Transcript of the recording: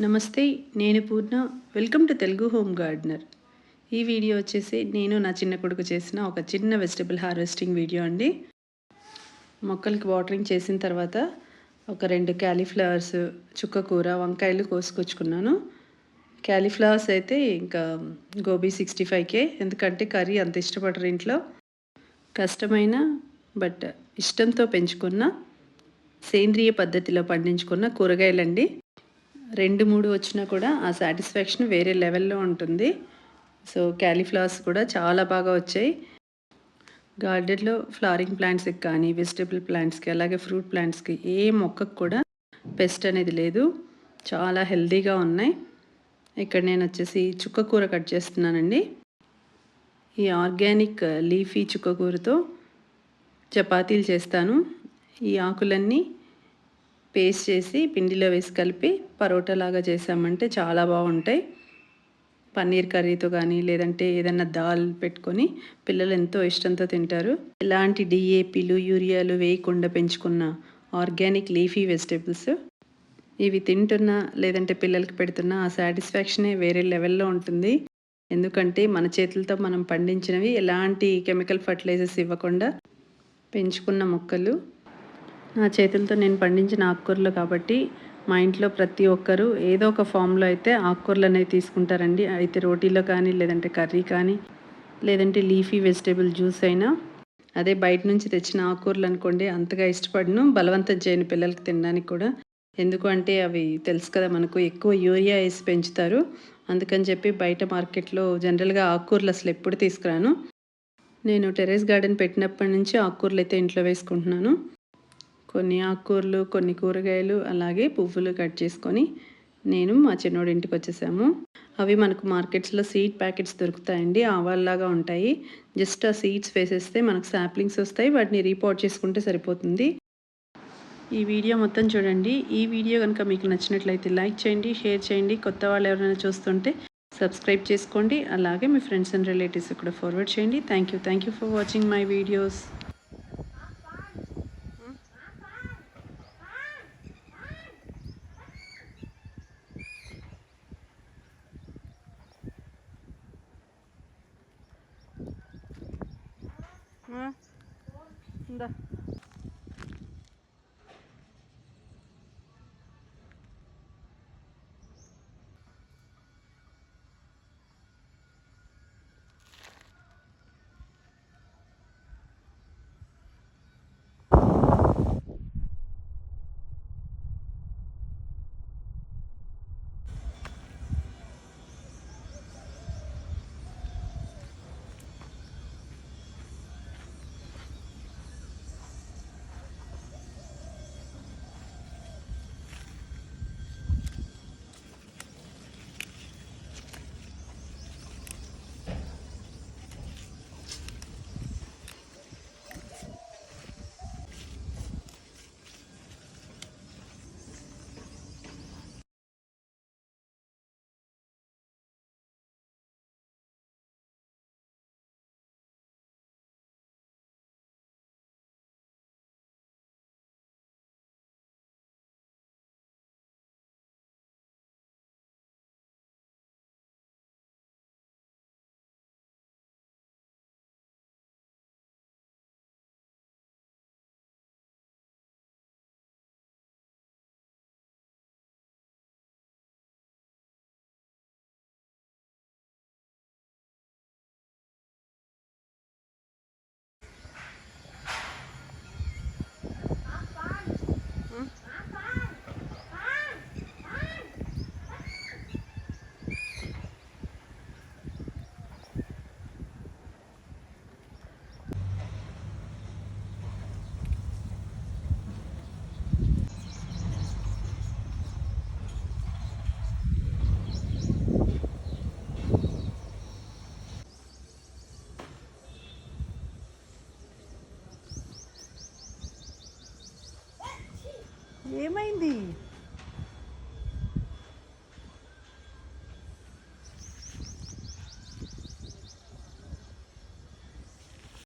నమస్తే నేను Poorna. Welcome to Telugu home gardener. ఈ వీడియో వచ్చేసి నేను నా చిన్న కొడుకు చేసిన ఒక చిన్న వెజిటబుల్ హార్వెస్టింగ్ వీడియో అండి. మొక్కలకి వాటరింగ్ చేసిన తర్వాత ఒక రెండు క్యాలీఫ్లవర్స్ చుక్కకూర వంకాయలు కోసుకొచ్చుకున్నాను. క్యాలీఫ్లవర్స్ అయితే ఇంకా గోబీ సిక్స్టీ ఫైవ్కే ఎందుకంటే కర్రీ అంత ఇష్టపడరు ఇంట్లో. కష్టమైన బట్ ఇష్టంతో పెంచుకున్న సేంద్రియ పద్ధతిలో పండించుకున్న కూరగాయలండి. రెండు మూడు వచ్చినా కూడా ఆ సాటిస్ఫాక్షన్ వేరే లెవెల్లో ఉంటుంది. సో క్యాలీఫ్లవర్స్ కూడా చాలా బాగా వచ్చాయి. గార్డెన్లో ఫ్లవరింగ్ ప్లాంట్స్కి కానీ వెజిటబుల్ ప్లాంట్స్కి అలాగే ఫ్రూట్ ప్లాంట్స్కి ఏ మొక్కకు కూడా పెస్ట్ అనేది లేదు. చాలా హెల్దీగా ఉన్నాయి. ఇక్కడ నేను వచ్చేసి చుక్కకూర కట్ చేస్తున్నానండి. ఈ ఆర్గానిక్ లీఫీ చుక్కకూరతో చపాతీలు చేస్తాను. ఈ ఆకులన్నీ పేస్ట్ చేసి పిండిలో వేసి కలిపి పరోటా లాగా చేసామంటే చాలా బాగుంటాయి. పన్నీర్ కర్రీతో కానీ లేదంటే ఏదైనా దాల్ పెట్టుకొని పిల్లలు ఎంతో ఇష్టంతో తింటారు. ఎలాంటి డిఏపీలు యూరియాలు వేయకుండా పెంచుకున్న ఆర్గానిక్ లీఫీ వెజిటేబుల్స్ ఇవి తింటున్నా లేదంటే పిల్లలకి పెడుతున్నా ఆ సాటిస్ఫాక్షనే వేరే లెవెల్లో ఉంటుంది. ఎందుకంటే మన చేతులతో మనం పండించినవి ఎలాంటి కెమికల్ ఫర్టిలైజర్స్ ఇవ్వకుండా పెంచుకున్న మొక్కలు నా చేతులతో నేను పండించిన ఆకుకూరలు కాబట్టి మా ఇంట్లో ప్రతి ఒక్కరూ ఏదో ఒక ఫామ్లో అయితే ఆకుకూరలు అనేవి తీసుకుంటారండి. అయితే రోటీలో కానీ లేదంటే కర్రీ కానీ లేదంటే లీఫీ వెజిటేబుల్ జ్యూస్ అయినా అదే బయట నుంచి తెచ్చిన ఆకుకూరలు అనుకోండి అంతగా ఇష్టపడను. బలవంతం చేయని పిల్లలకి తినడానికి కూడా. ఎందుకు అంటే అవి తెలుసు కదా మనకు ఎక్కువ యూరియా వేసి పెంచుతారు. అందుకని చెప్పి బయట మార్కెట్లో జనరల్గా ఆకుకూరలు అసలు ఎప్పుడు తీసుకురాను. నేను టెరెస్ గార్డెన్ పెట్టినప్పటి నుంచి ఆకుకూరలు అయితే ఇంట్లో వేసుకుంటున్నాను. కొన్ని ఆకుకూరలు కొన్ని కూరగాయలు అలాగే పువ్వులు కట్ చేసుకొని నేను మా చిన్నోడి ఇంటికి వచ్చేసాము. అవి మనకు మార్కెట్స్లో సీడ్ ప్యాకెట్స్ దొరుకుతాయండి. ఆవాల్లాగా ఉంటాయి. జస్ట్ ఆ సీడ్స్ వేసేస్తే మనకు శాప్లింగ్స్ వస్తాయి. వాటిని రీపోర్ట్ చేసుకుంటే సరిపోతుంది. ఈ వీడియో మొత్తం చూడండి. ఈ వీడియో కనుక మీకు నచ్చినట్లయితే లైక్ చేయండి షేర్ చేయండి. కొత్త వాళ్ళు ఎవరైనా చూస్తుంటే సబ్స్క్రైబ్ చేసుకోండి. అలాగే మీ ఫ్రెండ్స్ అండ్ రిలేటివ్స్ కూడా ఫార్వర్డ్ చేయండి. Thank you thank you for watching my videos. aslında. hindi.